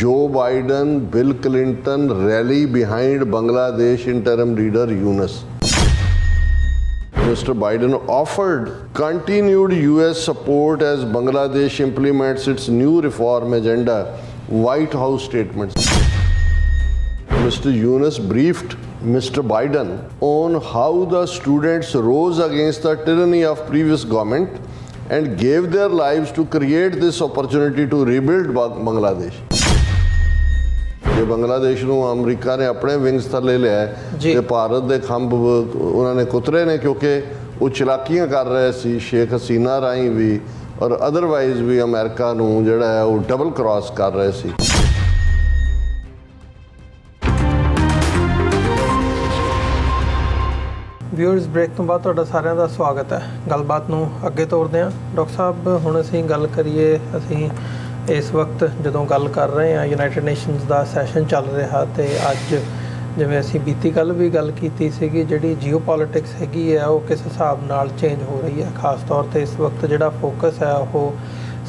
Joe Biden, Bill Clinton rally behind Bangladesh interim leader Yunus. Mr. Biden offered continued US support as Bangladesh implements its new reform agenda, White House statements. Mr. Yunus briefed Mr. Biden on how the students rose against the tyranny of previous government and gave their lives to create this opportunity to rebuild Bangladesh. ਜੇ ਬੰਗਲਾਦੇਸ਼ ਨੂੰ America ਨੇ ਆਪਣੇ wings ਥੱਲੇ ਲਿਆ। ਤੇ ਭਾਰਤ ਦੇ ਖੰਭ ਉਹਨਾਂ ਨੇ ਕੁਤਰੇ ਨੇ ਕਿਉਂਕਿ ਉਹ ਚਲਾਕੀਆਂ ਕਰ ਰਹੇ ਸੀ ਸ਼ੇਖ ਹਸੀਨਾ ਰਾਹੀਂ ਵੀ ਔਰ ਅਦਰਵਾਈਜ਼ ਵੀ ਅਮਰੀਕਾ ਨੂੰ ਜਿਹੜਾ ਹੈ ਉਹ ਡਬਲ ਕ੍ਰਾਸ ਕਰ ਰਹੇ ਸੀ। ਵਿਊਅਰਸ ਬ੍ਰੇਕ ਤੋਂ ਬਾਅਦ ਤੁਹਾਡਾ ਸਾਰਿਆਂ ਦਾ ਸਵਾਗਤ ਹੈ। ਗੱਲਬਾਤ ਨੂੰ ਅੱਗੇ ਤੋਰਦੇ ਹਾਂ। ਡਾਕਟਰ ਸਾਹਿਬ ਹੁਣ ਅਸੀਂ ਗੱਲ ਕਰੀਏ ਅਸੀਂ ਇਸ ਵਕਤ ਜਦੋਂ ਗੱਲ ਕਰ ਰਹੇ ਹਾਂ ਯੂਨਾਈਟਿਡ ਨੇਸ਼ਨਸ ਦਾ ਸੈਸ਼ਨ ਚੱਲ ਰਿਹਾ ਤੇ ਅੱਜ ਜਿਵੇਂ ਅਸੀਂ ਬੀਤੀ ਕੱਲ ਵੀ ਗੱਲ ਕੀਤੀ ਸੀਗੀ, ਜਿਹੜੀ ਜੀਓਪੋਲਿਟਿਕਸ ਹੈਗੀ ਹੈ ਉਹ ਕਿਸ ਹਿਸਾਬ ਨਾਲ ਚੇਂਜ ਹੋ ਰਹੀ ਹੈ ਖਾਸ ਤੌਰ ਤੇ ਇਸ ਵਕਤ ਜਿਹੜਾ ਫੋਕਸ ਹੈ ਉਹ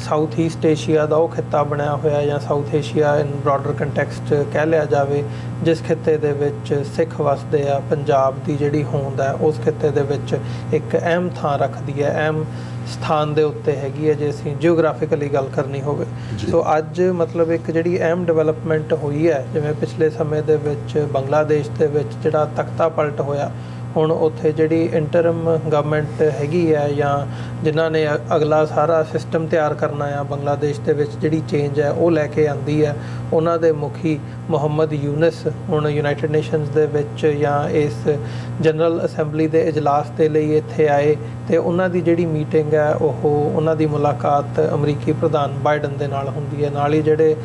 ਸਾਊਥ ਈਸਟ ਏਸ਼ੀਆ ਦਾ ਉਹ ਖਿੱਤਾ ਬਣਿਆ ਹੋਇਆ ਜਾਂ South Asia in broader context ਕਹਿ ਲਿਆ ਜਾਵੇ, ਜਿਸ ਖਿੱਤੇ ਦੇ ਵਿੱਚ ਸਿੱਖ ਵਸਦੇ ਆ, ਪੰਜਾਬ ਦੀ ਜਿਹੜੀ ਹੋਂਦ ਹੈ ਉਸ ਖਿੱਤੇ ਦੇ ਵਿੱਚ ਇੱਕ ਅਹਿਮ ਥਾਂ ਰੱਖਦੀ ਹੈ ਅਹਿਮ ਸਥਾਨ ਦੇ ਉੱਤੇ ਹੈਗੀ ਹੈ ਜੇ ਅਸੀਂ ਜਿਓਗ੍ਰਾਫਿਕਲੀ ਗੱਲ ਕਰਨੀ ਹੋਵੇ। ਸੋ ਅੱਜ ਮਤਲਬ ਇੱਕ ਜਿਹੜੀ ਅਹਿਮ ਡਿਵੈਲਪਮੈਂਟ ਹੋਈ ਹੈ ਜਿਵੇਂ ਪਿਛਲੇ ਸਮੇਂ ਦੇ ਵਿੱਚ ਬੰਗਲਾਦੇਸ਼ ਦੇ ਵਿੱਚ ਜਿਹੜਾ ਤਖਤਾ ਪਲਟ ਹੋਇਆ ਹੁਣ ਉੱਥੇ ਜਿਹੜੀ ਇੰਟਰਮ ਗਵਰਨਮੈਂਟ ਹੈਗੀ ਹੈ ਜਾਂ ਜਿਨ੍ਹਾਂ ਨੇ ਅਗਲਾ ਸਾਰਾ ਸਿਸਟਮ ਤਿਆਰ ਕਰਨਾ ਆ ਬੰਗਲਾਦੇਸ਼ ਦੇ ਵਿੱਚ ਜਿਹੜੀ ਚੇਂਜ ਹੈ ਉਹ ਲੈ ਕੇ ਆਂਦੀ ਹੈ ਉਹਨਾਂ ਦੇ ਮੁਖੀ ਮੁਹੰਮਦ ਯੂਨਸ ਹੁਣ ਯੂਨਾਈਟਿਡ ਨੇਸ਼ਨਸ ਦੇ ਵਿੱਚ ਜਾਂ ਇਸ ਜਨਰਲ ਅਸੈਂਬਲੀ ਦੇ ਇਜਲਾਸ ਦੇ ਲਈ ਇੱਥੇ ਆਏ ਤੇ ਉਹਨਾਂ ਦੀ ਜਿਹੜੀ ਮੀਟਿੰਗ ਹੈ ਉਹ ਉਹਨਾਂ ਦੀ ਮੁਲਾਕਾਤ ਅਮਰੀਕੀ ਪ੍ਰਧਾਨ ਬਾਈਡਨ ਦੇ ਨਾਲ ਹੁੰਦੀ ਹੈ ਨਾਲ ਹੀ ਜਿਹੜੇ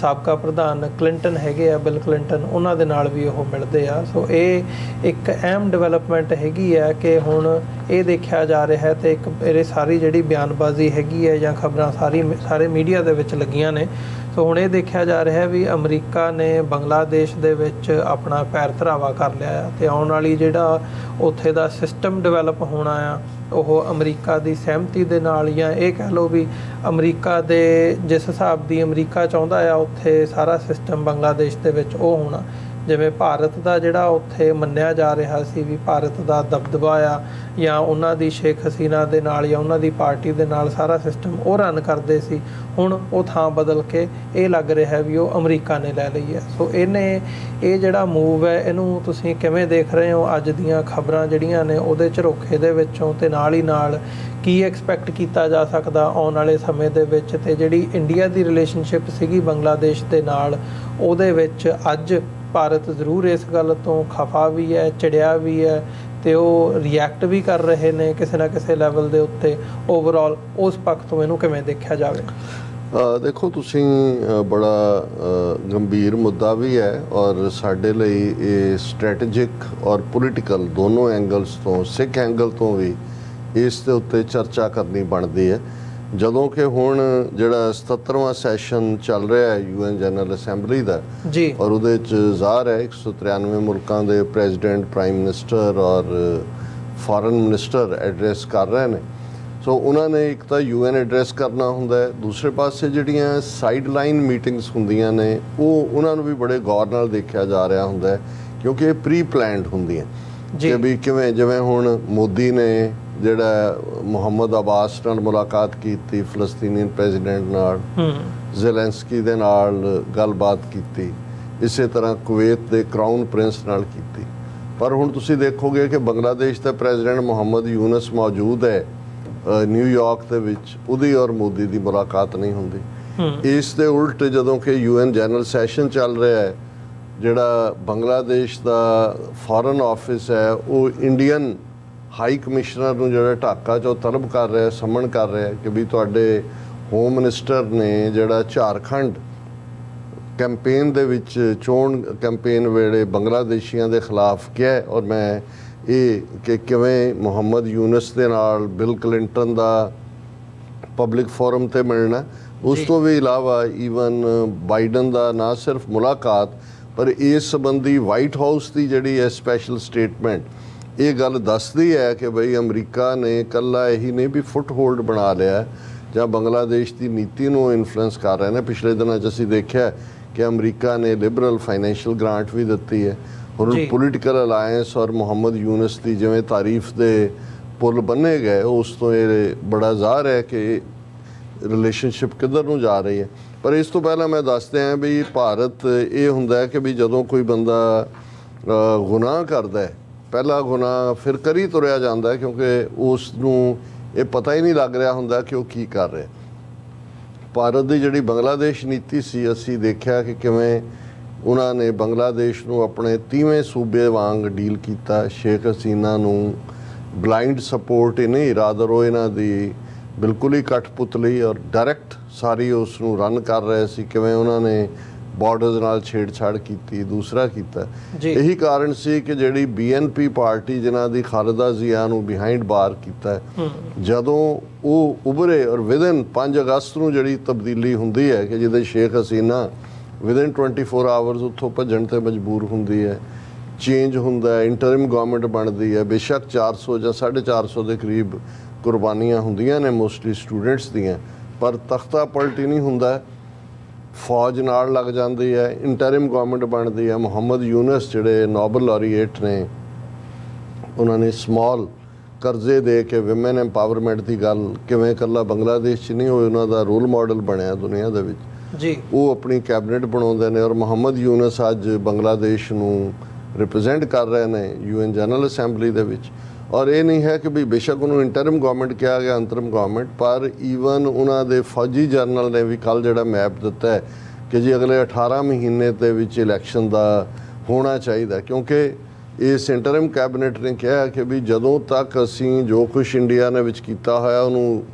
ਸਾਬਕਾ ਪ੍ਰਧਾਨ ਕਲਿੰਟਨ ਹੈਗੇ ਆ, ਬਿਲ ਕਲਿੰਟਨ, ਉਹਨਾਂ ਦੇ ਨਾਲ ਵੀ ਉਹ ਮਿਲਦੇ ਆ। ਸੋ ਇਹ ਇੱਕ ਅਹਿਮ ਡਿਵੈਲਪ ਡਿਵੈਲਪਮੈਂਟ ਹੈਗੀ ਆ ਕਿ ਹੁਣ ਇਹ ਦੇਖਿਆ ਜਾ ਰਿਹਾ ਹੈ ਤੇ ਇੱਕ ਇਹ ਸਾਰੀ ਜਿਹੜੀ ਬਿਆਨਬਾਜ਼ੀ ਹੈਗੀ ਹੈ ਜਾਂ ਖਬਰਾਂ ਸਾਰੀ ਸਾਰੇ ਮੀਡੀਆ ਦੇ ਵਿੱਚ ਲੱਗੀਆਂ ਨੇ। ਸੋ ਹੁਣ ਇਹ ਦੇਖਿਆ ਜਾ ਰਿਹਾ ਹੈ ਵੀ ਅਮਰੀਕਾ ਨੇ ਬੰਗਲਾਦੇਸ਼ ਦੇ ਵਿੱਚ ਆਪਣਾ ਪੈਰ ਧਰਾਵਾ ਕਰ ਲਿਆ ਆ ਤੇ ਆਉਣ ਵਾਲੀ ਜਿਹੜਾ ਉੱਥੇ ਦਾ ਸਿਸਟਮ ਡਿਵੈਲਪ ਹੋਣਾ ਆ, ਉਹ ਅਮਰੀਕਾ ਦੀ ਸਹਿਮਤੀ ਦੇ ਨਾਲ ਜਾਂ ਇਹ ਕਹਿ ਲਓ ਵੀ ਅਮਰੀਕਾ ਦੇ ਜਿਸ ਹਿਸਾਬ ਦੀ ਅਮਰੀਕਾ ਚਾਹੁੰਦਾ ਆ, ਉੱਥੇ ਸਾਰਾ ਸਿਸਟਮ ਬੰਗਲਾਦੇਸ਼ ਦੇ ਵਿੱਚ ਉਹ ਹੋਣਾ। ਜਿਵੇਂ ਭਾਰਤ ਦਾ ਜਿਹੜਾ ਉੱਥੇ ਮੰਨਿਆ ਜਾ ਰਿਹਾ ਸੀ ਵੀ ਭਾਰਤ ਦਾ ਦਬਦਬਾ ਆ ਜਾਂ ਉਹਨਾਂ ਦੀ ਸ਼ੇਖ ਹਸੀਨਾ ਦੇ ਨਾਲ ਜਾਂ ਉਹਨਾਂ ਦੀ ਪਾਰਟੀ ਦੇ ਨਾਲ ਸਾਰਾ ਸਿਸਟਮ ਉਹ ਰਨ ਕਰਦੇ ਸੀ, ਹੁਣ ਉਹ ਥਾਂ ਬਦਲ ਕੇ ਇਹ ਲੱਗ ਰਿਹਾ ਵੀ ਉਹ ਅਮਰੀਕਾ ਨੇ ਲੈ ਲਈ ਹੈ। ਸੋ ਇਹਨੇ ਇਹ ਜਿਹੜਾ ਮੂਵ ਹੈ, ਇਹਨੂੰ ਤੁਸੀਂ ਕਿਵੇਂ ਦੇਖ ਰਹੇ ਹੋ ਅੱਜ ਦੀਆਂ ਖਬਰਾਂ ਜਿਹੜੀਆਂ ਨੇ ਉਹਦੇ ਝਰੋਖੇ ਦੇ ਵਿੱਚੋਂ ਤੇ ਨਾਲ ਹੀ ਨਾਲ ਕੀ ਐਕਸਪੈਕਟ ਕੀਤਾ ਜਾ ਸਕਦਾ ਆਉਣ ਵਾਲੇ ਸਮੇਂ ਦੇ ਵਿੱਚ ਤੇ ਜਿਹੜੀ ਇੰਡੀਆ ਦੀ ਰਿਲੇਸ਼ਨਸ਼ਿਪ ਸੀਗੀ ਬੰਗਲਾਦੇਸ਼ ਦੇ ਨਾਲ, ਉਹਦੇ ਵਿੱਚ ਅੱਜ ਭਾਰਤ ਜ਼ਰੂਰ ਇਸ ਗੱਲ ਤੋਂ ਖਫਾ ਵੀ ਹੈ, ਚੜਿਆ ਵੀ ਹੈ ਤੇ ਉਹ ਰਿਐਕਟ ਵੀ ਕਰ ਰਹੇ ਨੇ ਕਿਸੇ ਨਾ ਕਿਸੇ ਲੈਵਲ ਦੇ ਉੱਤੇ ਓਵਰਆਲ ਉਸ ਪੱਖ ਤੋਂ ਇਹਨੂੰ ਕਿਵੇਂ ਦੇਖਿਆ ਜਾਵੇ? ਦੇਖੋ ਤੁਸੀਂ ਬੜਾ ਗੰਭੀਰ ਮੁੱਦਾ ਵੀ ਹੈ ਔਰ ਸਾਡੇ ਲਈ ਇਹ ਸਟ੍ਰੈਟੇਜਿਕ ਔਰ ਪੋਲੀਟੀਕਲ ਦੋਨੋਂ ਐਂਗਲਸ ਤੋਂ, ਸਿੱਖ ਐਂਗਲ ਤੋਂ ਵੀ ਇਸ ਦੇ ਉੱਤੇ ਚਰਚਾ ਕਰਨੀ ਬਣਦੀ ਹੈ। ਜਦੋਂ ਕਿ ਹੁਣ ਜਿਹੜਾ 77ਵਾਂ ਸੈਸ਼ਨ ਚੱਲ ਰਿਹਾ ਹੈ ਯੂਐਨ ਜਨਰਲ ਅਸੈਂਬਲੀ ਦਾ ਜੀ। ਔਰ ਉਹਦੇ ਚ ਜ਼ਾਹਰ ਹੈ 193 ਮੁਲਕਾਂ ਦੇ ਪ੍ਰੈਜ਼ੀਡੈਂਟ ਪ੍ਰਾਈਮ ਮਿਨਿਸਟਰ ਔਰ ਫੋਰਨ ਮਿਨਿਸਟਰ ਐਡਰੈਸ ਕਰ ਰਹੇ ਨੇ। ਸੋ ਉਹਨਾਂ ਨੇ ਇੱਕ ਤਾਂ ਯੂਐਨ ਐਡਰੈਸ ਕਰਨਾ ਹੁੰਦਾ ਹੈ ਦੂਸਰੇ ਪਾਸੇ ਜਿਹੜੀਆਂ ਸਾਈਡ ਲਾਈਨ ਮੀਟਿੰਗਸ ਹੁੰਦੀਆਂ ਨੇ ਉਹ ਉਹਨਾਂ ਨੂੰ ਵੀ ਬੜੇ ਗੌਰ ਨਾਲ ਦੇਖਿਆ ਜਾ ਰਿਹਾ ਹੁੰਦਾ ਹੈ ਕਿਉਂਕਿ ਇਹ ਪ੍ਰੀ ਪਲਾਨਡ ਹੁੰਦੀਆਂ। ਜੀ। ਕਿ ਵੀ ਕਿਵੇਂ ਜਿਵੇਂ ਹੁਣ ਮੋਦੀ ਨੇ ਜਿਹੜਾ ਮੁਹੰਮਦ ਅਬਾਸ ਨਾਲ ਮੁਲਾਕਾਤ ਕੀਤੀ ਫਲਸਤੀਨੀ ਪ੍ਰੈਜ਼ੀਡੈਂਟ ਨਾਲ ਜ਼ੈਲੈਂਸਕੀ ਦੇ ਨਾਲ ਗੱਲਬਾਤ ਕੀਤੀ ਇਸੇ ਤਰ੍ਹਾਂ ਕੁਵੈਤ ਦੇ ਕਰਾਊਨ ਪ੍ਰਿੰਸ ਨਾਲ ਕੀਤੀ। ਪਰ ਹੁਣ ਤੁਸੀਂ ਦੇਖੋਗੇ ਕਿ ਬੰਗਲਾਦੇਸ਼ ਦਾ ਪ੍ਰੈਜ਼ੀਡੈਂਟ ਮੁਹੰਮਦ ਯੂਨਸ ਮੌਜੂਦ ਹੈ ਨਿਊਯਾਰਕ ਦੇ ਵਿੱਚ ਉਹਦੀ ਔਰ ਮੋਦੀ ਦੀ ਮੁਲਾਕਾਤ ਨਹੀਂ ਹੁੰਦੀ। ਇਸ ਦੇ ਉਲਟ ਜਦੋਂ ਕਿ ਯੂਐਨ ਜਨਰਲ ਸੈਸ਼ਨ ਚੱਲ ਰਿਹਾ ਹੈ ਜਿਹੜਾ ਬੰਗਲਾਦੇਸ਼ ਦਾ ਫੋਰਨ ਆਫਿਸ ਹੈ ਉਹ ਇੰਡੀਅਨ ਹਾਈ ਕਮਿਸ਼ਨਰ ਨੂੰ ਜਿਹੜਾ ਢਾਕਾ ਚੋਂ ਤਲਬ ਕਰ ਰਿਹਾ ਸਮਨ ਕਰ ਰਿਹਾ ਕਿ ਵੀ ਤੁਹਾਡੇ ਹੋਮ ਮਿਨਿਸਟਰ ਨੇ ਜਿਹੜਾ ਝਾਰਖੰਡ ਕੈਂਪੇਨ ਦੇ ਵਿੱਚ ਚੋਣ ਕੈਂਪੇਨ ਵੇਲੇ ਬੰਗਲਾਦੇਸ਼ੀਆਂ ਦੇ ਖਿਲਾਫ ਕਿਹਾ ਔਰ ਮੈਂ ਇਹ ਕਿ ਕਿਵੇਂ ਮੁਹੰਮਦ ਯੂਨਸ ਦੇ ਨਾਲ ਬਿਲ ਕਲਿੰਟਨ ਦਾ ਪਬਲਿਕ ਫੋਰਮ ਤੇ ਮਿਲਣਾ ਉਸ। ਤੋਂ ਵੀ ਇਲਾਵਾ ਈਵਨ ਬਾਈਡਨ ਦਾ ਨਾ ਸਿਰਫ ਮੁਲਾਕਾਤ ਪਰ ਇਸ ਸੰਬੰਧੀ ਵਾਈਟ ਹਾਊਸ ਦੀ ਜਿਹੜੀ ਹੈ ਸਪੈਸ਼ਲ ਸਟੇਟਮੈਂਟ ਇਹ ਗੱਲ ਦੱਸਦੀ ਹੈ ਕਿ ਭਈ ਅਮਰੀਕਾ ਨੇ ਕੱਲਾ ਇਹੀ ਨਹੀਂ ਵੀ ਫੁੱਟ ਹੋਲਡ ਬਣਾ ਲਿਆ ਜਾਂ ਬੰਗਲਾਦੇਸ਼ ਦੀ ਨੀਤੀ ਨੂੰ ਇਨਫਲੂਐਂਸ ਕਰ ਰਹੇ ਨੇ। ਪਿਛਲੇ ਦਿਨਾਂ 'ਚ ਅਸੀਂ ਦੇਖਿਆ ਕਿ ਅਮਰੀਕਾ ਨੇ ਲਿਬਰਲ ਫਾਈਨੈਂਸ਼ੀਅਲ ਗ੍ਰਾਂਟ ਵੀ ਦਿੱਤੀ ਹੈ। ਹੁਣ। ਪੋਲੀਟੀਕਲ ਅਲਾਈਅੰਸ ਔਰ ਮੁਹੰਮਦ ਯੂਨਸ ਦੀ ਜਿਵੇਂ ਤਾਰੀਫ ਦੇ ਪੁੱਲ ਬੰਨੇ ਗਏ ਉਸ ਤੋਂ ਇਹ ਬੜਾ ਜ਼ਾਹਰ ਹੈ ਕਿ ਰਿਲੇਸ਼ਨਸ਼ਿਪ ਕਿੱਧਰ ਨੂੰ ਜਾ ਰਹੀ ਹੈ। ਪਰ ਇਸ ਤੋਂ ਪਹਿਲਾਂ ਮੈਂ ਦੱਸਦੇ ਹਾਂ ਵੀ ਭਾਰਤ ਇਹ ਹੁੰਦਾ ਹੈ ਕਿ ਵੀ ਜਦੋਂ ਕੋਈ ਬੰਦਾ ਗੁਨਾਹ ਕਰਦਾ ਹੈ ਪਹਿਲਾ ਗੁਨਾਹ ਫਿਰ ਕਰੀ ਤੁਰਿਆ ਜਾਂਦਾ ਹੈ ਕਿਉਂਕਿ ਉਸ ਨੂੰ ਇਹ ਪਤਾ ਹੀ ਨਹੀਂ ਲੱਗ ਰਿਹਾ ਹੁੰਦਾ ਕਿ ਉਹ ਕੀ ਕਰ ਰਿਹਾ ਭਾਰਤ ਦੀ ਜਿਹੜੀ ਬੰਗਲਾਦੇਸ਼ ਨੀਤੀ ਸੀ, ਅਸੀਂ ਦੇਖਿਆ ਕਿ ਕਿਵੇਂ ਉਹਨਾਂ ਨੇ ਬੰਗਲਾਦੇਸ਼ ਨੂੰ ਆਪਣੇ ਤੀਵੇਂ ਸੂਬੇ ਵਾਂਗ ਡੀਲ ਕੀਤਾ। ਸ਼ੇਖ ਹਸੀਨਾ ਨੂੰ ਬਲਾਈਂਡ ਸਪੋਰਟ ਹੀ ਨਹੀਂ ਰਾਦਰ ਉਹ ਇਹਨਾਂ ਦੀ ਬਿਲਕੁਲ ਹੀ ਕਠਪੁਤਲੀ ਔਰ ਡਾਇਰੈਕਟ ਸਾਰੀ ਉਸ ਨੂੰ ਰਨ ਕਰ ਰਹੇ ਸੀ। ਕਿਵੇਂ ਉਹਨਾਂ ਨੇ ਬਾਰਡਰਸ ਨਾਲ ਛੇੜਛਾੜ ਕੀਤੀ ਦੂਸਰਾ ਕੀਤਾ। ਇਹੀ ਕਾਰਨ ਸੀ ਕਿ ਜਿਹੜੀ ਬੀਐਨਪੀ ਪਾਰਟੀ ਜਿਨ੍ਹਾਂ ਦੀ ਖਾਲਦਾ ਜ਼ਿਆ ਨੂੰ ਬਿਹਾਈਂਡ ਬਾਰ ਕੀਤਾ ਜਦੋਂ ਉਹ ਉਭਰੇ ਔਰ ਵਿਦਨ 5 ਅਗਸਤ ਨੂੰ ਜਿਹੜੀ ਤਬਦੀਲੀ ਹੁੰਦੀ ਹੈ ਕਿ ਜਿਹਦੇ ਸ਼ੇਖ ਹਸੀਨਾ ਵਿਦਨ 24 ਆਵਰਸ ਉੱਥੋਂ ਭੱਜਣ ਤੇ ਮਜਬੂਰ ਹੁੰਦੀ ਹੈ ਚੇਂਜ ਹੁੰਦਾ ਹੈ ਇੰਟਰਿਮ ਗਵਰਨਮੈਂਟ ਬਣਦੀ ਹੈ ਬੇਸ਼ੱਕ 400 ਜਾਂ 450 ਦੇ ਕਰੀਬ ਕੁਰਬਾਨੀਆਂ ਹੁੰਦੀਆਂ ਨੇ ਮੋਸਟਲੀ ਸਟੂਡੈਂਟਸ ਦੀਆਂ ਪਰ ਤਖਤਾ ਪਲਟ ਨਹੀਂ ਹੁੰਦਾ। ਫੌਜ ਨਾਲ ਲੱਗ ਜਾਂਦੀ ਹੈ ਇੰਟਰਿਮ ਗਵਰਨਮੈਂਟ ਬਣਦੀ ਹੈ। ਮੁਹੰਮਦ ਯੂਨਸ ਜਿਹੜੇ ਨੋਬਲ ਲਾਰੀਏਟ ਨੇ ਉਹਨਾਂ ਨੇ ਸਮਾਲ ਕਰਜ਼ੇ ਦੇ ਕੇ ਔਮਨ ਐਮਪਾਵਰਮੈਂਟ ਦੀ ਗੱਲ ਕਿਵੇਂ ਇਕੱਲਾ ਬੰਗਲਾਦੇਸ਼ 'ਚ ਨਹੀਂ ਹੋਈ ਉਹਨਾਂ ਦਾ ਰੋਲ ਮਾਡਲ ਬਣਿਆ ਦੁਨੀਆ ਦੇ ਵਿੱਚ। ਜੀ। ਉਹ ਆਪਣੀ ਕੈਬਨਿਟ ਬਣਾਉਂਦੇ ਨੇ ਔਰ ਮੁਹੰਮਦ ਯੂਨਸ ਅੱਜ ਬੰਗਲਾਦੇਸ਼ ਨੂੰ ਰਿਪਰੈਜ਼ੈਂਟ ਕਰ ਰਹੇ ਨੇ ਯੂਐਨ ਜਨਰਲ ਅਸੈਂਬਲੀ ਦੇ ਵਿੱਚ। ਔਰ ਇਹ ਨਹੀਂ ਹੈ ਕਿ ਵੀ ਬੇਸ਼ੱਕ ਉਹਨੂੰ ਇੰਟਰਮ ਗਵਰਨਮੈਂਟ ਕਿਹਾ ਗਿਆ ਅੰਤਰਮ ਗਵਰਨਮੈਂਟ ਪਰ ਈਵਨ ਉਹਨਾਂ ਦੇ ਫੌਜੀ ਜਨਰਲ ਨੇ ਵੀ ਕੱਲ ਜਿਹੜਾ ਮੈਪ ਦਿੱਤਾ ਹੈ ਕਿ ਜੀ ਅਗਲੇ 18 ਮਹੀਨੇ ਦੇ ਵਿੱਚ ਇਲੈਕਸ਼ਨ ਦਾ ਹੋਣਾ ਚਾਹੀਦਾ ਕਿਉਂਕਿ ਇਸ ਇੰਟਰਮ ਕੈਬਨਿਟ ਨੇ ਕਿਹਾ ਕਿ ਵੀ ਜਦੋਂ ਤੱਕ ਅਸੀਂ ਜੋ ਕੁਝ ਇੰਡੀਆ ਨੇ ਵਿੱਚ ਕੀਤਾ ਹੋਇਆ ਉਹਨੂੰ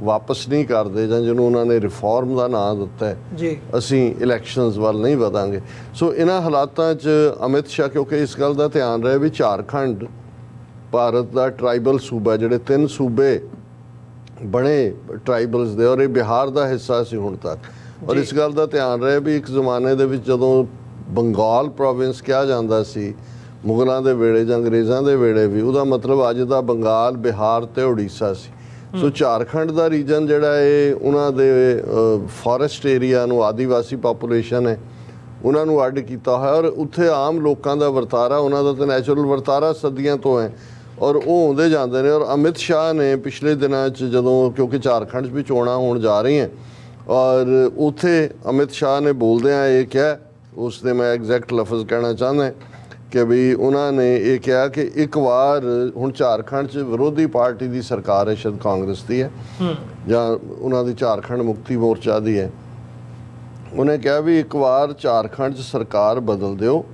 ਵਾਪਸ ਨਹੀਂ ਕਰਦੇ ਜਾਂ ਜਿਹਨੂੰ ਉਹਨਾਂ ਨੇ ਰਿਫਾਰਮ ਦਾ ਨਾਂ ਦਿੱਤਾ ਹੈ ਜੀ। ਅਸੀਂ ਇਲੈਕਸ਼ਨਸ ਵੱਲ ਨਹੀਂ ਵਧਾਂਗੇ। ਸੋ ਇਹਨਾਂ ਹਾਲਾਤਾਂ 'ਚ ਅਮਿਤ ਸ਼ਾਹ ਕਿਉਂਕਿ ਇਸ ਗੱਲ ਦਾ ਧਿਆਨ ਰਹੇ ਵੀ ਝਾਰਖੰਡ ਭਾਰਤ ਦਾ ਟ੍ਰਾਈਬਲ ਸੂਬਾ ਜਿਹੜੇ ਤਿੰਨ ਸੂਬੇ ਬਣੇ ਟ੍ਰਾਈਬਲਸ ਦੇ ਔਰ ਇਹ ਬਿਹਾਰ ਦਾ ਹਿੱਸਾ ਸੀ ਹੁਣ ਤੱਕ। ਔਰ। ਇਸ ਗੱਲ ਦਾ ਧਿਆਨ ਰਹੇ ਵੀ ਇੱਕ ਜ਼ਮਾਨੇ ਦੇ ਵਿੱਚ ਜਦੋਂ ਬੰਗਾਲ ਪ੍ਰੋਵਿੰਸ ਕਿਹਾ ਜਾਂਦਾ ਸੀ ਮੁਗਲਾਂ ਦੇ ਵੇਲੇ ਜਾਂ ਅੰਗਰੇਜ਼ਾਂ ਦੇ ਵੇਲੇ ਵੀ ਉਹਦਾ ਮਤਲਬ ਅੱਜ ਦਾ ਬੰਗਾਲ ਬਿਹਾਰ ਤੇ ਉੜੀਸਾ ਸੀ। ਸੋ ਝਾਰਖੰਡ ਦਾ ਰੀਜਨ ਜਿਹੜਾ ਇਹ ਉਹਨਾਂ ਦੇ ਫੋਰੈਸਟ ਏਰੀਆ ਨੂੰ ਆਦੀਵਾਸੀ ਪਾਪੂਲੇਸ਼ਨ ਹੈ ਉਹਨਾਂ ਨੂੰ ਅੱਡ ਕੀਤਾ ਹੋਇਆ ਔਰ ਉੱਥੇ ਆਮ ਲੋਕਾਂ ਦਾ ਵਰਤਾਰਾ ਉਹਨਾਂ ਦਾ ਤਾਂ ਨੈਚੁਰਲ ਵਰਤਾਰਾ ਸਦੀਆਂ ਤੋਂ ਹੈ। ਔਰ ਉਹ ਆਉਂਦੇ ਜਾਂਦੇ ਨੇ ਔਰ ਅਮਿਤ ਸ਼ਾਹ ਨੇ ਪਿਛਲੇ ਦਿਨਾਂ 'ਚ ਜਦੋਂ ਕਿਉਂਕਿ ਝਾਰਖੰਡ 'ਚ ਵੀ ਚੋਣਾਂ ਹੋਣ ਜਾ ਰਹੀਆਂ ਔਰ ਉੱਥੇ ਅਮਿਤ ਸ਼ਾਹ ਨੇ ਬੋਲਦਿਆਂ ਇਹ ਕਿਹਾ ਉਸ ਦੇ ਮੈਂ ਐਗਜ਼ੈਕਟ ਲਫ਼ਜ਼ ਕਹਿਣਾ ਚਾਹੁੰਦਾ ਕਿ ਵੀ ਉਹਨਾਂ ਨੇ ਇਹ ਕਿਹਾ ਕਿ ਇੱਕ ਵਾਰ ਹੁਣ ਝਾਰਖੰਡ 'ਚ ਵਿਰੋਧੀ ਪਾਰਟੀ ਦੀ ਸਰਕਾਰ ਹੈ ਸ਼ਾਇਦ ਕਾਂਗਰਸ ਦੀ ਹੈ ਹੂੰ। ਜਾਂ ਉਹਨਾਂ ਦੀ ਝਾਰਖੰਡ ਮੁਕਤੀ ਮੋਰਚਾ ਦੀ ਹੈ। ਉਹਨੇ ਕਿਹਾ ਵੀ ਇੱਕ ਵਾਰ ਝਾਰਖੰਡ 'ਚ ਸਰਕਾਰ ਬਦਲ ਦਿਓ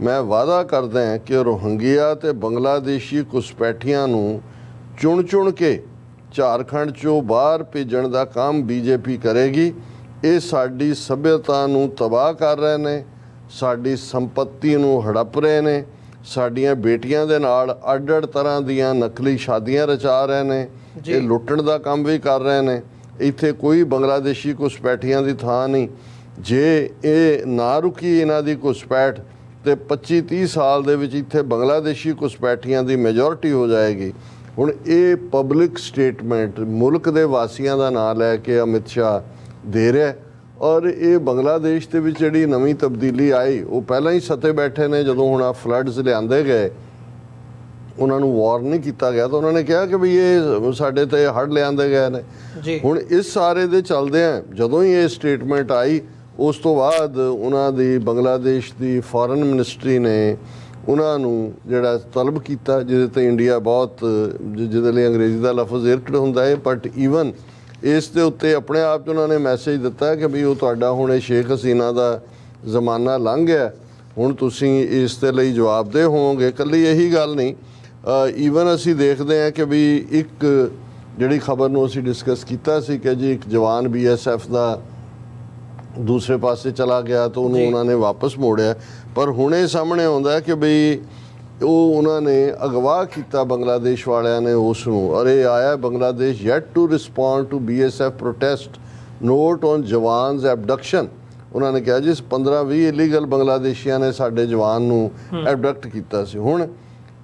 ਮੈਂ ਵਾਅਦਾ ਕਰਦਾ ਹਾਂ ਕਿ ਰੋਹਿੰਗਿਆ ਤੇ ਬੰਗਲਾਦੇਸ਼ੀ ਘੁਸਪੈਠੀਆਂ ਨੂੰ ਚੁਣ-ਚੁਣ ਕੇ ਝਾਰਖੰਡ 'ਚੋਂ ਬਾਹਰ ਭੇਜਣ ਦਾ ਕੰਮ ਬੀਜੇਪੀ ਕਰੇਗੀ। ਇਹ ਸਾਡੀ ਸਭਿਅਤਾ ਨੂੰ ਤਬਾਹ ਕਰ ਰਹੇ ਨੇ ਸਾਡੀ ਸੰਪਤੀ ਨੂੰ ਹੜਪ ਰਹੇ ਨੇ ਸਾਡੀਆਂ ਬੇਟੀਆਂ ਦੇ ਨਾਲ ਅੱਡ-ਅੱਡ ਤਰ੍ਹਾਂ ਦੀਆਂ ਨਕਲੀ ਸ਼ਾਦੀਆਂ ਰਚਾ ਰਹੇ ਨੇ। ਇਹ ਲੁੱਟਣ ਦਾ ਕੰਮ ਵੀ ਕਰ ਰਹੇ ਨੇ। ਇੱਥੇ ਕੋਈ ਬੰਗਲਾਦੇਸ਼ੀ ਘੁਸਪੈਠੀਆਂ ਦੀ ਥਾਂ ਨਹੀਂ। ਜੇ ਇਹ ਨਾ ਰੁਕੀ ਇਹਨਾਂ ਦੀ ਘੁਸਪੈਠ ਤੇ 25 30 ਸਾਲ ਦੇ ਵਿੱਚ ਇੱਥੇ ਬੰਗਲਾਦੇਸ਼ੀ ਘੁਸਪੈਠੀਆਂ ਦੀ ਮੈਜੋਰਿਟੀ ਹੋ ਜਾਏਗੀ। ਹੁਣ ਇਹ ਪਬਲਿਕ ਸਟੇਟਮੈਂਟ ਮੁਲਕ ਦੇ ਵਾਸੀਆਂ ਦਾ ਨਾਮ ਲੈ ਕੇ ਅਮਿਤ ਸ਼ਾਹ ਦੇ ਰਿਹਾ ਔਰ ਇਹ ਬੰਗਲਾਦੇਸ਼ ਦੇ ਵਿੱਚ ਜਿਹੜੀ ਨਵੀਂ ਤਬਦੀਲੀ ਆਈ ਉਹ ਪਹਿਲਾਂ ਹੀ ਸੱਤੇ ਬੈਠੇ ਨੇ ਜਦੋਂ ਹੁਣ ਆ ਫਲੱਡਸ ਲਿਆਂਦੇ ਗਏ ਉਹਨਾਂ ਨੂੰ ਵਾਰ ਨਹੀਂ ਕੀਤਾ ਗਿਆ ਤਾਂ ਉਹਨਾਂ ਨੇ ਕਿਹਾ ਕਿ ਵੀ ਇਹ ਸਾਡੇ ਤੇ ਹੜ ਲਿਆਂਦੇ ਗਏ ਨੇ। ਜੀ। ਹੁਣ ਇਸ ਸਾਰੇ ਦੇ ਚੱਲਦੇ ਆ ਜਦੋਂ ਹੀ ਇਹ ਸਟੇਟਮੈਂਟ ਆਈ ਉਸ ਤੋਂ ਬਾਅਦ ਉਹਨਾਂ ਦੀ ਬੰਗਲਾਦੇਸ਼ ਦੀ ਫੋਰਨ ਮਿਨਿਸਟਰੀ ਨੇ ਉਹਨਾਂ ਨੂੰ ਜਿਹੜਾ ਤਲਬ ਕੀਤਾ, ਜਿਹਦੇ ਤੇ ਇੰਡੀਆ ਬਹੁਤ ਜਿਹਦੇ ਲਈ ਅੰਗਰੇਜ਼ੀ ਦਾ ਲਫ਼ਜ਼ ਇਰਕਡ ਹੁੰਦਾ ਹੈ ਬਟ ਈਵਨ ਇਸ ਦੇ ਉੱਤੇ ਆਪਣੇ ਆਪ 'ਚ ਉਹਨਾਂ ਨੇ ਮੈਸੇਜ ਦਿੱਤਾ ਕਿ ਵੀ ਉਹ ਤੁਹਾਡਾ ਹੁਣ ਇਹ ਸ਼ੇਖ ਹਸੀਨਾ ਦਾ ਜ਼ਮਾਨਾ ਲੰਘ ਗਿਆ। ਹੁਣ ਤੁਸੀਂ ਇਸ ਦੇ ਲਈ ਜਵਾਬਦੇਹ ਹੋਵੋਗੇ। ਇਕੱਲੀ ਇਹੀ ਗੱਲ ਨਹੀਂ ਈਵਨ ਅਸੀਂ ਦੇਖਦੇ ਹਾਂ ਕਿ ਵੀ ਇੱਕ ਜਿਹੜੀ ਖਬਰ ਨੂੰ ਅਸੀਂ ਡਿਸਕਸ ਕੀਤਾ ਸੀ ਕਿ ਜੀ ਇੱਕ ਜਵਾਨ ਬੀਐਸਐਫ ਦਾ ਦੂਸਰੇ ਪਾਸੇ ਚਲਾ ਗਿਆ ਤਾਂ ਉਹਨੂੰ। ਉਹਨਾਂ ਨੇ ਵਾਪਸ ਮੋੜਿਆ। ਪਰ ਹੁਣ ਸਾਹਮਣੇ ਆਉਂਦਾ ਕਿ ਬਈ ਉਹ ਉਹਨਾਂ ਨੇ ਅਗਵਾ ਕੀਤਾ ਬੰਗਲਾਦੇਸ਼ ਵਾਲਿਆਂ ਨੇ ਉਸ ਨੂੰ। ਇਹ ਆਇਆ Bangladesh yet to respond to BSF protest note on jawans abduction ਉਹਨਾਂ ਨੇ ਕਿਹਾ ਜੀ 15 20 ਇਲੀਗਲ ਬੰਗਲਾਦੇਸ਼ੀਆਂ ਨੇ ਸਾਡੇ ਜਵਾਨ ਨੂੰ ਐਬਡਕਟ ਕੀਤਾ ਸੀ। ਹੁਣ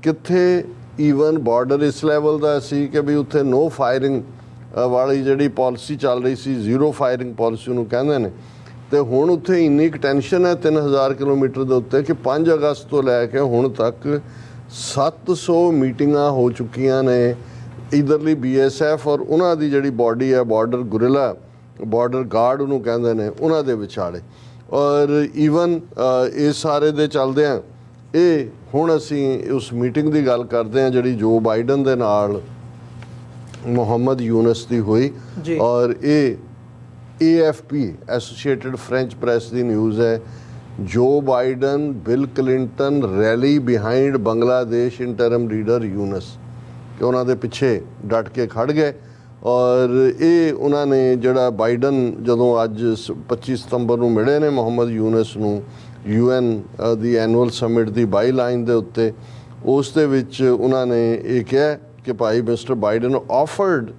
ਕਿੱਥੇ ਈਵਨ ਬਾਰਡਰ ਇਸ ਲੈਵਲ ਦਾ ਸੀ ਕਿ ਵੀ ਉੱਥੇ ਨੋ ਫਾਇਰਿੰਗ ਵਾਲੀ ਜਿਹੜੀ ਪਾਲਿਸੀ ਚੱਲ ਰਹੀ ਸੀ ਜ਼ੀਰੋ ਫਾਇਰਿੰਗ ਪਾਲਿਸੀ ਨੂੰ ਕਹਿੰਦੇ ਨੇ। ਤੇ ਹੁਣ ਉੱਥੇ ਇੰਨੀ ਕੁ ਟੈਨਸ਼ਨ ਹੈ 3000 ਕਿਲੋਮੀਟਰ ਦੇ ਉੱਤੇ ਕਿ 5 ਅਗਸਤ ਤੋਂ ਲੈ ਕੇ ਹੁਣ ਤੱਕ 700 ਮੀਟਿੰਗਾਂ ਹੋ ਚੁੱਕੀਆਂ ਨੇ ਇਧਰਲੀ ਬੀਐਸਐਫ ਔਰ ਉਹਨਾਂ ਦੀ ਜਿਹੜੀ ਬਾਡੀ ਹੈ ਬਾਰਡਰ ਗੁਰਿਲਾ ਬਾਰਡਰ ਗਾਰਡ ਉਹਨੂੰ ਕਹਿੰਦੇ ਨੇ ਉਹਨਾਂ ਦੇ ਵਿਚਾਲੇ। ਔਰ ਈਵਨ ਇਹ ਸਾਰੇ ਦੇ ਚੱਲਦੇ ਆ। ਇਹ ਹੁਣ ਅਸੀਂ ਉਸ ਮੀਟਿੰਗ ਦੀ ਗੱਲ ਕਰਦੇ ਆ ਜਿਹੜੀ ਜੋ ਬਾਈਡਨ ਦੇ ਨਾਲ ਮੁਹੰਮਦ ਯੂਨਸ ਦੀ ਹੋਈ। ਔਰ ਇਹ AFP ਐਸੋਸੀਏਟਿਡ ਫ੍ਰੈਂਚ ਪ੍ਰੈਸ ਦੀ ਨਿਊਜ਼ ਹੈ। ਜੋ Biden Bill Clinton rally behind Bangladesh interim leader Yunus ਕਿ ਉਹਨਾਂ ਦੇ ਪਿੱਛੇ ਡਟ ਕੇ ਖੜ ਗਏ। ਔਰ ਇਹ ਉਹਨਾਂ ਨੇ ਜਿਹੜਾ ਬਾਈਡਨ ਜਦੋਂ ਅੱਜ ਸ- 25 ਸਤੰਬਰ ਨੂੰ ਮਿਲੇ ਨੇ ਮੁਹੰਮਦ ਯੂਨਸ ਨੂੰ, ਯੂਐਨ ਦੀ ਐਨੂਅਲ ਸਮਿਟ ਦੀ ਬਾਈ ਲਾਈਨ ਦੇ ਉੱਤੇ, ਉਸ ਦੇ ਵਿੱਚ ਉਹਨਾਂ ਨੇ ਇਹ ਕਿਹਾ ਕਿ ਭਾਈ mister Biden offered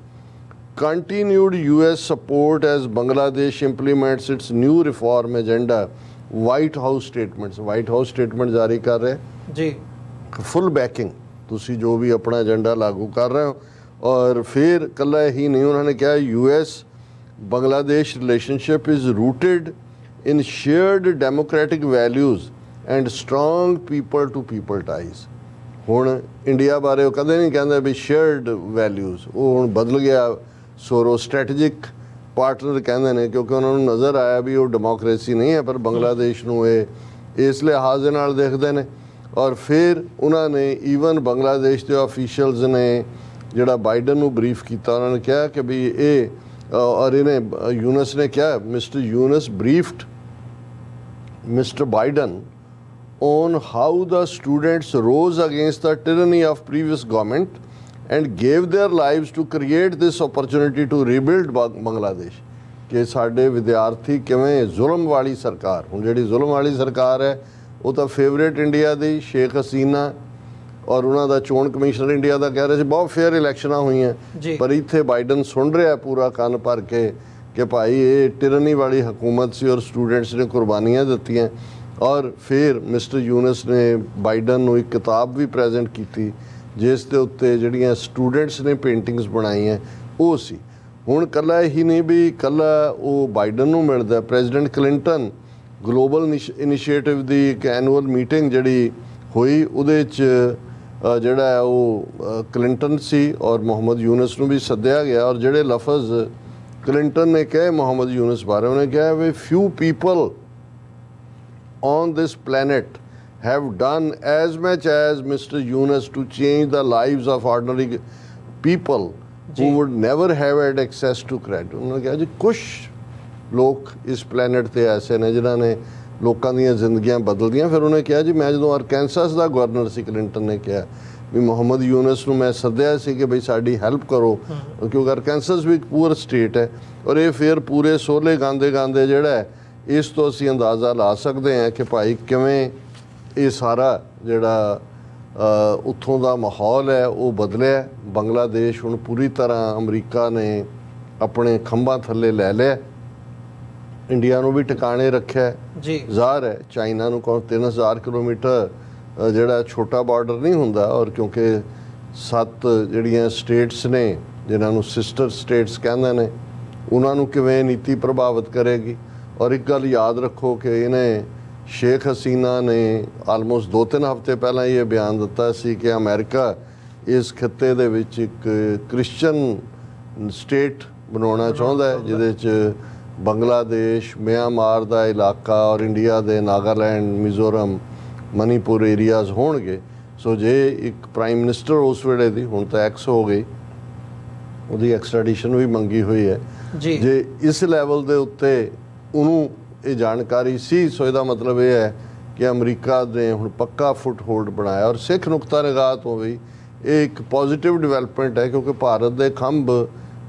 continued US support as Bangladesh implements its new reform agenda. White House statements. White House statement ਜਾਰੀ ਕਰ ਰਿਹਾ ਜੀ ਫੁੱਲ ਬੈਕਿੰਗ ਤੁਸੀਂ ਜੋ ਵੀ ਆਪਣਾ ਏਜੰਡਾ ਲਾਗੂ ਕਰ ਰਹੇ ਹੋ ਔਰ ਫਿਰ ਕੱਲਾ ਹੀ ਨਹੀਂ ਉਹਨਾਂ ਨੇ ਕਿਹਾ US Bangladesh relationship is rooted in shared democratic values and strong people to people ties ਹੁਣ ਇੰਡੀਆ ਬਾਰੇ ਉਹ ਕਦੇ ਨਹੀਂ ਕਹਿੰਦੇ ਵੀ ਸ਼ੇਅਰਡ ਵੈਲਿਊਜ਼ ਉਹ ਹੁਣ ਬਦਲ ਗਿਆ ਸੋਰੋ ਸਟ੍ਰੈਟੇਜਿਕ ਪਾਰਟਨਰ ਕਹਿੰਦੇ ਨੇ, ਕਿਉਂਕਿ ਉਹਨਾਂ ਨੂੰ ਨਜ਼ਰ ਆਇਆ ਵੀ ਉਹ ਡੈਮੋਕ੍ਰੇਸੀ ਨਹੀਂ ਹੈ, ਪਰ ਬੰਗਲਾਦੇਸ਼ ਨੂੰ ਇਹ, ਇਸ ਲਿਹਾਜ਼ ਦੇ ਨਾਲ ਦੇਖਦੇ ਨੇ। ਔਰ ਫਿਰ ਉਹਨਾਂ ਨੇ ਈਵਨ ਬੰਗਲਾਦੇਸ਼ ਦੇ ਅਫੀਸ਼ੀਅਲਸ ਨੇ ਜਿਹੜਾ ਬਾਈਡਨ ਨੂੰ ਬਰੀਫ ਕੀਤਾ, ਉਹਨਾਂ ਨੇ ਕਿਹਾ ਕਿ ਵੀ ਇਹ ਔਰ ਇਹਨੇ ਯੂਨਸ ਨੇ ਕਿਹਾ, mister Yunus briefed mister Biden on how the students rose against the tyranny of previous government and gave their lives to create this opportunity to rebuild Ba- Bangladesh. ਕਿ ਸਾਡੇ ਵਿਦਿਆਰਥੀ ਕਿਵੇਂ ਜ਼ੁਲਮ ਵਾਲੀ ਸਰਕਾਰ ਹੁਣ ਜਿਹੜੀ ਜ਼ੁਲਮ ਵਾਲੀ ਸਰਕਾਰ ਹੈ ਉਹ ਤਾਂ ਫੇਵਰੇਟ ਇੰਡੀਆ ਦੀ ਸ਼ੇਖ ਹਸੀਨਾ ਔਰ ਉਹਨਾਂ ਦਾ ਚੋਣ ਕਮਿਸ਼ਨਰ ਇੰਡੀਆ ਦਾ ਕਹਿ ਰਹੇ ਸੀ ਬਹੁਤ ਫੇਅਰ ਇਲੈਕਸ਼ਨਾਂ ਹੋਈਆਂ। ਪਰ ਇੱਥੇ ਬਾਈਡਨ ਸੁਣ ਰਿਹਾ ਪੂਰਾ ਕੰਨ ਭਰ ਕੇ ਕਿ ਭਾਈ ਇਹ ਟਿਰਨੀ ਵਾਲੀ ਹਕੂਮਤ ਸੀ ਔਰ ਸਟੂਡੈਂਟਸ ਨੇ ਕੁਰਬਾਨੀਆਂ ਦਿੱਤੀਆਂ ਔਰ ਫਿਰ ਮਿਸਟਰ ਯੂਨਸ ਨੇ ਬਾਈਡਨ ਨੂੰ ਇੱਕ ਕਿਤਾਬ ਵੀ ਪ੍ਰੈਜ਼ੈਂਟ ਕੀਤੀ ਜਿਸ ਦੇ ਉੱਤੇ ਜਿਹੜੀਆਂ ਸਟੂਡੈਂਟਸ ਨੇ ਪੇਂਟਿੰਗਸ ਬਣਾਈਆਂ, ਉਹ ਸੀ। ਹੁਣ ਕੱਲਾ ਹੀ ਨਹੀਂ ਵੀ ਕੱਲਾ ਉਹ ਬਾਈਡਨ ਨੂੰ ਮਿਲਦਾ ਪ੍ਰੈਜ਼ੀਡੈਂਟ ਕਲਿੰਟਨ ਗਲੋਬਲ ਇਨੀਸ਼ੀਏਟਿਵ ਦੀ ਇੱਕ ਐਨੂਅਲ ਮੀਟਿੰਗ ਜਿਹੜੀ ਹੋਈ, ਉਹਦੇ ਚ ਜਿਹੜਾ ਉਹ ਕਲਿੰਟਨ ਸੀ ਔਰ ਮੁਹੰਮਦ ਯੂਨਸ ਨੂੰ ਵੀ ਸੱਦਿਆ ਗਿਆ ਔਰ ਜਿਹੜੇ ਲਫ਼ਜ਼ ਕਲਿੰਟਨ ਨੇ ਕਹੇ, ਮੁਹੰਮਦ ਯੂਨਸ ਬਾਰੇ ਉਹਨੇ ਕਿਹਾ ਵੀ few people on this planet have done as much as Mr. Yunus to change the lives of ordinary people who would never have had access to credit. ਉਹਨਾਂ ਨੇ ਕਿਹਾ ਜੀ ਕੁਝ ਲੋਕ ਇਸ ਪਲੈਨਟ ਤੇ ਐਸੇ ਨੇ ਜਿਨ੍ਹਾਂ ਨੇ ਲੋਕਾਂ ਦੀਆਂ ਜ਼ਿੰਦਗੀਆਂ ਬਦਲਦੀਆਂ ਫਿਰ ਉਹਨੇ ਕਿਹਾ ਜੀ ਮੈਂ ਜਦੋਂ ਅਰਕੈਂਸਸ ਦਾ ਗਵਰਨਰ ਸੀ ਕਲਿੰਟਨ ਨੇ ਕਿਹਾ ਵੀ ਮੁਹੰਮਦ ਯੂਨਸ ਨੂੰ ਮੈਂ ਸੱਦਿਆ ਸੀ ਕਿ ਬਈ ਸਾਡੀ ਹੈਲਪ ਕਰੋ ਕਿਉਂਕਿ ਅਰਕੈਂਸਸ ਵੀ ਇੱਕ ਪੂਰ ਸਟੇਟ ਹੈ ਔਰ ਇਹ ਫਿਰ ਪੂਰੇ ਸੋਲੇ ਗਾਂਦੇ ਗਾਂਦੇ ਜਿਹੜਾ ਹੈ ਇਸ ਤੋਂ ਅਸੀਂ ਅੰਦਾਜ਼ਾ ਲਾ ਸਕਦੇ ਹਾਂ ਕਿ ਭਾਈ ਕਿਵੇਂ ਇਹ ਸਾਰਾ ਜਿਹੜਾ ਉੱਥੋਂ ਦਾ ਮਾਹੌਲ ਹੈ ਉਹ ਬਦਲਿਆ। ਬੰਗਲਾਦੇਸ਼ ਹੁਣ ਪੂਰੀ ਤਰ੍ਹਾਂ ਅਮਰੀਕਾ ਨੇ ਆਪਣੇ ਖੰਭਾਂ ਥੱਲੇ ਲੈ ਲਿਆ। ਇੰਡੀਆ ਨੂੰ ਵੀ ਟਿਕਾਣੇ ਰੱਖਿਆ। ਜੀ। ਜ਼ਾਹਰ ਹੈ ਚਾਈਨਾ ਨੂੰ ਕੋਲ 3000 ਕਿਲੋਮੀਟਰ ਜਿਹੜਾ ਛੋਟਾ ਬਾਰਡਰ ਨਹੀਂ ਹੁੰਦਾ ਔਰ ਕਿਉਂਕਿ ਸੱਤ ਜਿਹੜੀਆਂ ਸਟੇਟਸ ਨੇ ਜਿਨ੍ਹਾਂ ਨੂੰ ਸਿਸਟਰ ਸਟੇਟਸ ਕਹਿੰਦੇ ਨੇ ਉਹਨਾਂ ਨੂੰ ਕਿਵੇਂ ਨੀਤੀ ਪ੍ਰਭਾਵਿਤ ਕਰੇਗੀ? ਔਰ ਇੱਕ ਗੱਲ ਯਾਦ ਰੱਖੋ ਕਿ ਇਹਨੇ ਸ਼ੇਖ ਹਸੀਨਾ ਨੇ ਆਲਮੋਸਟ 2-3 ਹਫ਼ਤੇ ਪਹਿਲਾਂ ਇਹ ਬਿਆਨ ਦਿੱਤਾ ਸੀ ਕਿ ਅਮਰੀਕਾ ਇਸ ਖਿੱਤੇ ਦੇ ਵਿੱਚ ਇੱਕ ਕ੍ਰਿਸਚੀਅਨ ਸਟੇਟ ਬਣਾਉਣਾ ਚਾਹੁੰਦਾ ਹੈ ਜਿਹਦੇ 'ਚ ਬੰਗਲਾਦੇਸ਼ ਮਿਆਂਮਾਰ ਦਾ ਇਲਾਕਾ ਔਰ ਇੰਡੀਆ ਦੇ ਨਾਗਾਲੈਂਡ ਮਿਜ਼ੋਰਮ ਮਨੀਪੁਰ ਏਰੀਆਜ਼ ਹੋਣਗੇ। ਸੋ ਜੇ ਇੱਕ ਪ੍ਰਾਈਮ ਮਿਨਿਸਟਰ ਉਸ ਵੇਲੇ ਦੀ ਹੁਣ ਤਾਂ ਐਕਸ ਹੋ ਗਈ ਉਹਦੀ ਐਕਸਟ੍ਰੈਡੀਸ਼ਨ ਵੀ ਮੰਗੀ ਹੋਈ ਹੈ। ਜੇ। ਇਸ ਲੈਵਲ ਦੇ ਉੱਤੇ ਉਹਨੂੰ ਇਹ ਜਾਣਕਾਰੀ ਸੀ ਸੋ ਇਹਦਾ ਮਤਲਬ ਇਹ ਹੈ ਕਿ ਅਮਰੀਕਾ ਨੇ ਹੁਣ ਪੱਕਾ ਫੁੱਟ ਹੋਲਡ ਬਣਾਇਆ ਔਰ ਸਿੱਖ ਨੁਕਤਾ ਨਿਗਾਹ ਤੋਂ ਵੀ ਇਹ ਇੱਕ ਪੋਜ਼ਿਟਿਵ ਡਿਵੈਲਪਮੈਂਟ ਹੈ ਕਿਉਂਕਿ ਭਾਰਤ ਦੇ ਖੰਭ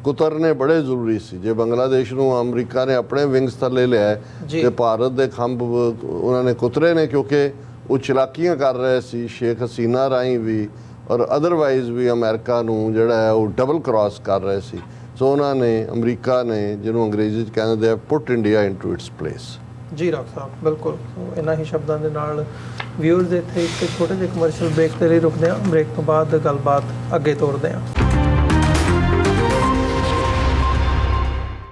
ਕੁਤਰਨੇ ਬੜੇ ਜ਼ਰੂਰੀ ਸੀ ਜੇ ਬੰਗਲਾਦੇਸ਼ ਨੂੰ ਅਮਰੀਕਾ ਨੇ ਆਪਣੇ ਵਿੰਗਸ ਥੱਲੇ ਲਿਆ। ਤੇ ਭਾਰਤ ਦੇ ਖੰਭ ਉਹਨਾਂ ਨੇ ਕੁਤਰੇ ਨੇ ਕਿਉਂਕਿ ਉਹ ਚਲਾਕੀਆਂ ਕਰ ਰਹੇ ਸੀ ਸ਼ੇਖ ਹਸੀਨਾ ਰਾਹੀਂ ਵੀ ਔਰ ਅਦਰਵਾਈਜ਼ ਵੀ ਅਮਰੀਕਾ ਨੂੰ ਜਿਹੜਾ ਹੈ ਉਹ ਡਬਲ ਕ੍ਰਾਸ ਕਰ ਰਹੇ ਸੀ ਸੋ ਉਹਨਾਂ ਨੇ, ਅਮਰੀਕਾ ਨੇ ਜਿਹਨੂੰ ਅੰਗਰੇਜ਼ੀ ਚ ਕਹਿੰਦੇ ਆ put India into its place ਜੀ, ਡਾਕਟਰ ਸਾਹਿਬ, ਬਿਲਕੁਲ। ਇਹਨਾਂ ਹੀ ਸ਼ਬਦਾਂ ਦੇ ਨਾਲ ਵਿਊਅਰਸ ਇੱਥੇ ਇੱਕ ਛੋਟੇ ਜਿਹੇ ਕਮਰਸ਼ੀਅਲ ਬ੍ਰੇਕ ਦੇ ਲਈ ਰੁਕਦੇ ਹਾਂ। ਬ੍ਰੇਕ ਤੋਂ ਬਾਅਦ ਗੱਲਬਾਤ ਅੱਗੇ ਤੋਰਦੇ ਹਾਂ।